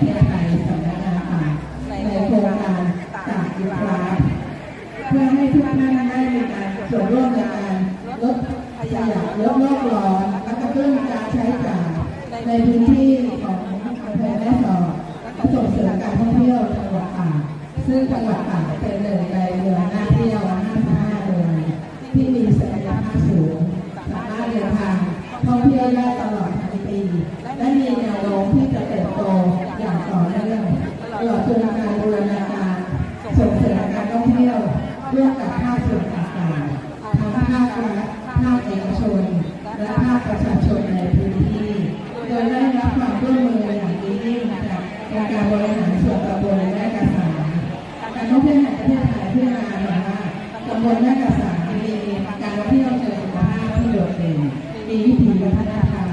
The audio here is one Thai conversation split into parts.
ประเทศไทยสำนักงานป่าในโครงการป่าอินทราเพื่อให้ทุกท่านได้มีการส่วนร่วมในการลดขยะลดโลกร้อนและกระตุ้นการใช้จ่ายในพื้นที่ของอำเภอแม่สอดและส่งเสริมการท่องเที่ยวจังหวัดป่าซึ่งจังหวัดป่าเป็นหนึ่งในเมืองหน้าที่ มีการท่องเที่ยวเชิงสุขภาพที่โดดเด่นมีวิถีวัฒนธรรม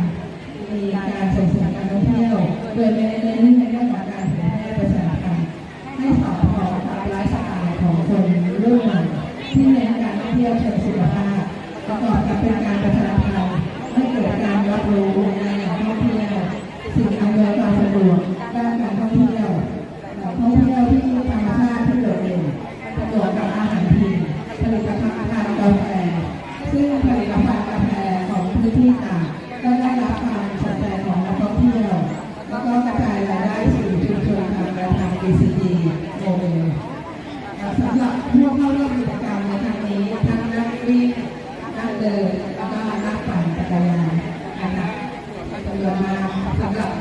มีการส่งเสริมการท่องเที่ยวโดยเน้นในเรื่องของการเผยแพร่ประชาสัมให้สอดคล้องกับไลฟ์สไตล์ของคนรุ่นใหม่ที่เน้นการท่องเที่ยวเชิงสุขภาพประกอบกับเป็นการประชาสัมพันธ์ให้เกิดการรับรู้ในการท่องเที่ยวสิ่งอำนวยความสะดวกด้านการท่องเที่ยวท่องเที่ยวที่ธรรมชาติที่โดดเด่นประกอบกับอาหารถิ่นผลิตภัณฑ์ทางกาแฟ ซึ่งผลิตภัณฑ์กาแฟของพื้นที่ต่างก็ได้รับการสนใจของนักท่องเที่ยวแล้วก็กระจายรายได้สู่ชุมชนทางการทาง ECD โมเดลสำหรับผู้เข้าร่วมกิจกรรมในครั้งนี้ทั้งนักวิ่งนักเดินแล้วก็นักปั่นจักรยานนะคะจำนวนมากสำหรับ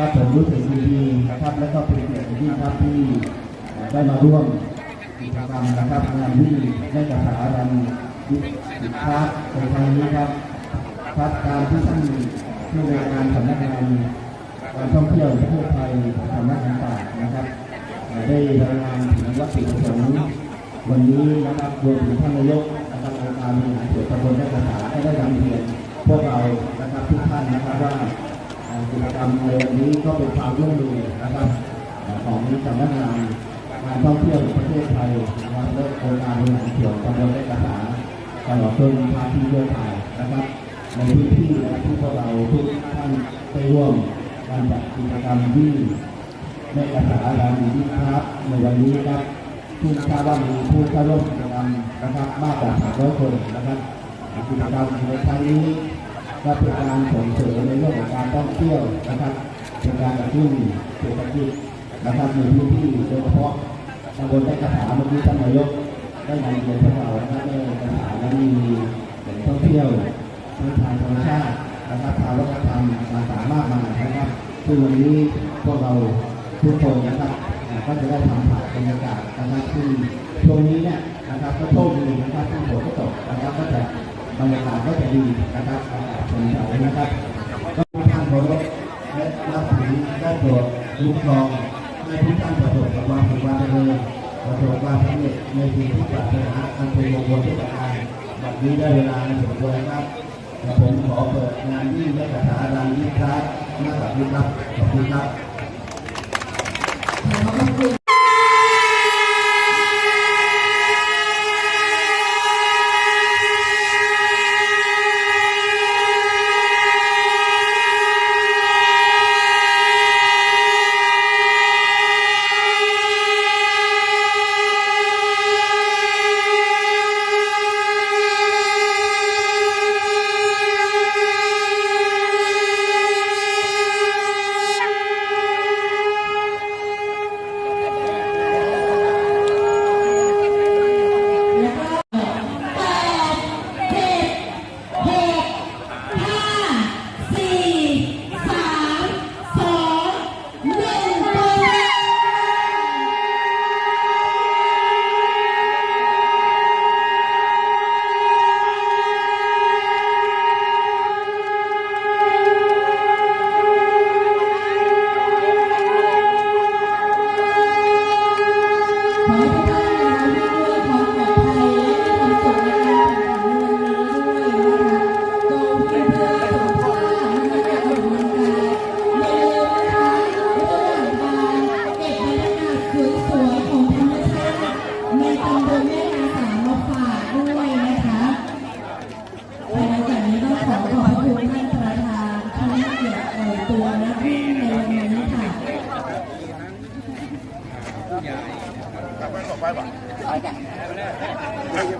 ครับผมรู้สึกดีๆนะครับ และก็เป็นเกียรติอย่างยิ่งครับที่ได้มาร่วมกิจกรรมนะครับงานที่ได้กับสารันยุทธสิคาในครั้งนี้ครับครับการที่ท่านผู้ในวยการสำนักงานการท่องเที่ยวแห่งประเทศไทยสำนักงานต่างนะครับ ได้รายงานถึงวัตถุประสงค์วันนี้นะครับรวมถึงท่านนายกนะครับองค์การบริหารส่วนตำบลและภาษาก็ได้นำเรียนพวกเรานะครับทุกท่านนะครับว่า กิจกรรมในวันนี้ก็เป็นความร่วมมือนะครับของสำนักงานการท่องเที่ยวประเทศไทยนะครับและองค์การบริหารส่วนตำบลและภาษาตลอดจนภาคีเครือข่ายนะครับในพื้นที่นะที่พวกเราทุกท่านได้ร่วมการจัดกิจกรรมที่แม่ภาษาลามีที่ครับในวันนี้ครับที่ทราบว่ามีผู้เข้าร่วมกิจกรรมนะครับมากกว่า300คนนะครับกิจกรรมในครั้งนี้ ก็เป็นการส่งเสริมในเรื่องของการท่องเที่ยวนะครับเป็นการกระตุ้นเศรษฐกิจนะครับในพื้นที่โดยเฉพาะตำบลได้กระถาเมื่อกี้ท่านนายกได้นำเรียนพวกเรานะครับในกระถานั้นมีแหล่งท่องเที่ยวทั้งทางธรรมชาตินะครับทางวัฒนธรรมต่างๆมากมายนะครับซึ่งวันนี้พวกเราทุกคนนะครับก็จะได้ทำถ่ายบรรยากาศนะครับซึ่งช่วงนี้เนี่ยนะครับก็โชคดีนะครับที่ฝนก็ตกนะครับก็จะ บรรยากาศก็จะดีนะครับอากาศสดใสนะครับก็ทุกท่านเคารพและรับถือได้โปรดคุ้มครองให้ทุกท่านประสบกับความสุขความเจริญประสบความสำเร็จในสิ่งที่ปรารถนาอันเป็นมงคลทุกประการแบบนี้ได้เวลาในสมควรนะครับและผมขอเปิดงานที่ได้กระถาดังยิ่งครับหน้าตัดนี้ครับขอบคุณครับ ร้อยกว่าร้อยกว่า